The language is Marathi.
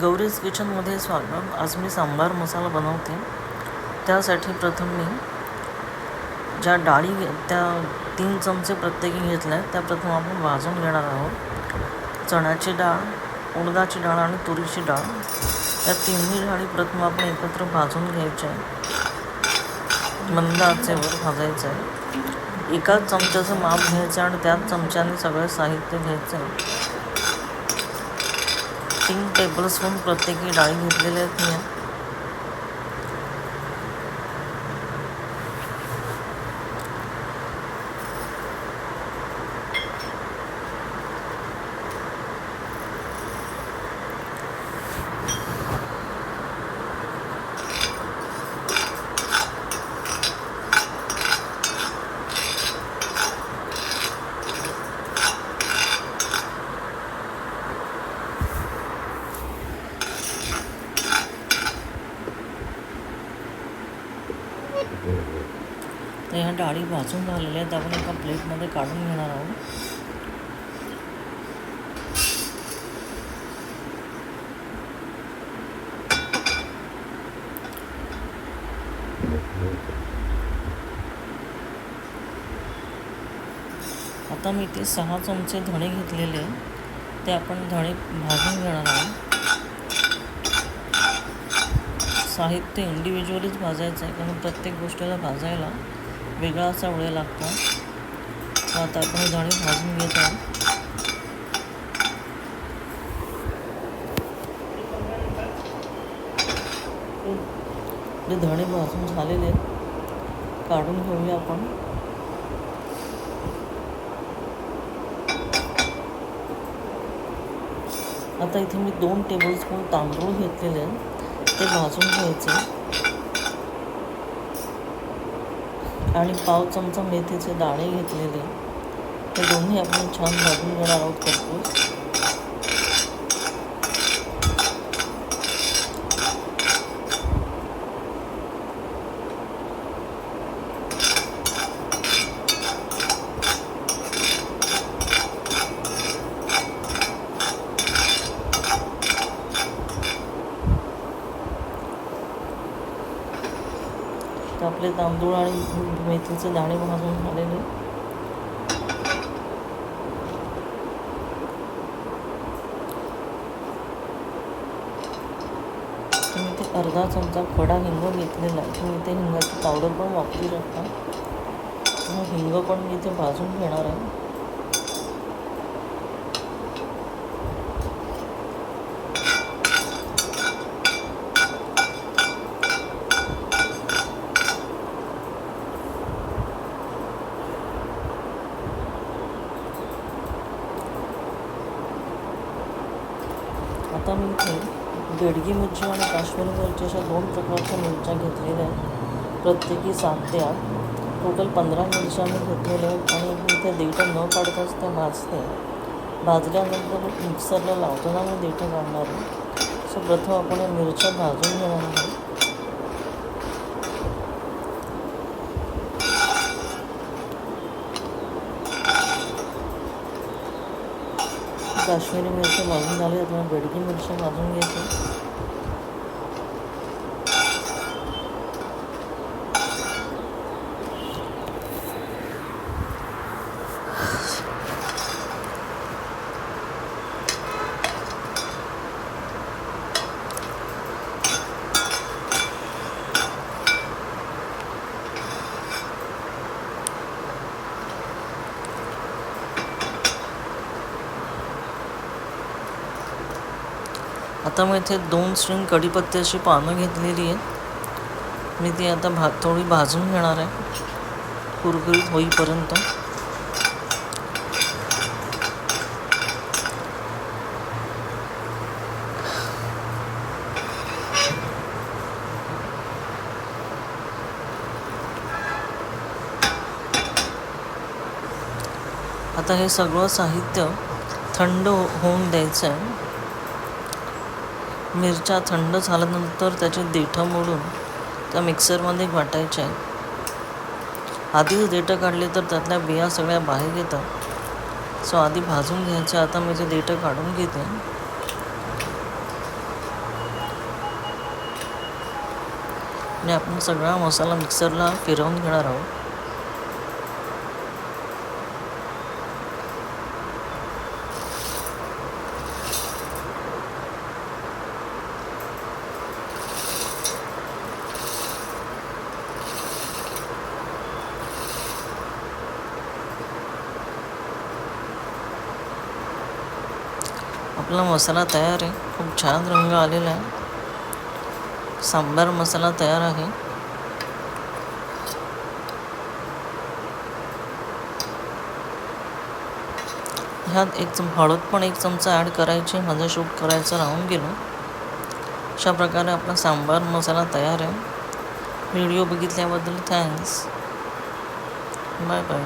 गौरीज किचनमध्ये स्वागत. आज मी सांबार मसाला बनवते. त्यासाठी प्रथम मी ज्या डाळी घे- त्या तीन चमचे प्रत्येकी घेतल्या. आहेत त्या प्रथम आपण भाजून घेणार आहोत. चण्याची डाळ उडदाची डाळ आणि तुरीची डाळ. या तिन्ही डाळी प्रथम आपण एकत्र भाजून घ्यायच्या आहे मंद आचेवर भाजायचं आहे. एकाच चमच्याचं माप घ्यायचं आणि त्याच चमच्याने सगळं साहित्य घ्यायचं आहे. तीन टेबलस्पून प्रत्येकी डाळी घेतलेल्या आहेत मी तर ह्या डाळी भाजून झालेल्या आहेत. आपण एका प्लेटमध्ये काढून घेणार आहोत. आता मी ते सहा चमचे धणे घेतलेले ते आपण धणे भाजून घेणार आहोत. साहित्य इंडिव्हिज्युअलीच भाजायचं आहे कारण प्रत्येक गोष्टीला भाजायला वेगळा असा वेळ लागतो. तर आता आपण हे धणे भाजून घेत आहोत. जे आता इथे मी दोन टेबलस्पून तांदूळ घेतलेले आहेत. ते भाजून घ्यायचे. आणि पाव चमचा मेथीचे दाणे घेतलेले. ते दोन्ही आपण छान भाजून घेणार आहोत करतो आपले तांदूळ आणि मेथीचे दाणे भाजून झालेले. तुम्ही ते अर्धा चमचा खडा हिंग घेतलेला आहे. तुम्ही ते हिंगाची पावडर पण वापरू शकता. मग हिंग पण मी इथे भाजून घेणार आहे. आता मी इथे बेडगी मिरची आणि काश्मीरी मिरची अशा दोन प्रकारच्या मिरच्या घेतलेल्या आहेत. प्रत्येकी सात ते आठ. टोटल पंधरा मिरच्या मी घेतलेल्या आहेत आणि मी इथे देठं न काढताच त्या भाजते. भाजल्यानंतर मिक्सरला लावताना मी देठं काढणार आहे. सो प्रथम आपण या मिरच्या भाजून घेणार आहोत. काश्मीरी मिरच्या भाजून झाली आता बेडगी मिरच्या भाजून घ्यायची आता मी इथे दोन स्ट्रिंग कढीपत्त्याची पानं घेतलेली आहेत. मी ती आता भा थोडी भाजून घेणार आहे. कुरकुरीत होईपर्यंत. आता हे सगळं साहित्य थंड हो- होऊन द्यायचं आहे. मिरच्या थंड झाल्यानंतर त्याचे देठं मोडून त्या मिक्सरमध्ये वाटायच्या आधीच देठं काढले तर त्यातल्या बिया सगळ्या बाहेर येतात. सो आधी भाजून घ्यायचे. आता मी ते देठं काढून घेते. आणि आपण सगळा मसाला मिक्सरला फिरवून घेणार आहोत. आपला मसाला तयार आहे. खूप छान रंग आलेला आहे. सांबार मसाला तयार आहे. ह्यात एक चम हळद पण एक चमचा ॲड करायची. माझं शूट करायचं राहून गेलो. अशा प्रकारे आपला सांबार मसाला तयार आहे. व्हिडिओ बघितल्याबद्दल थँक्स बाय बाय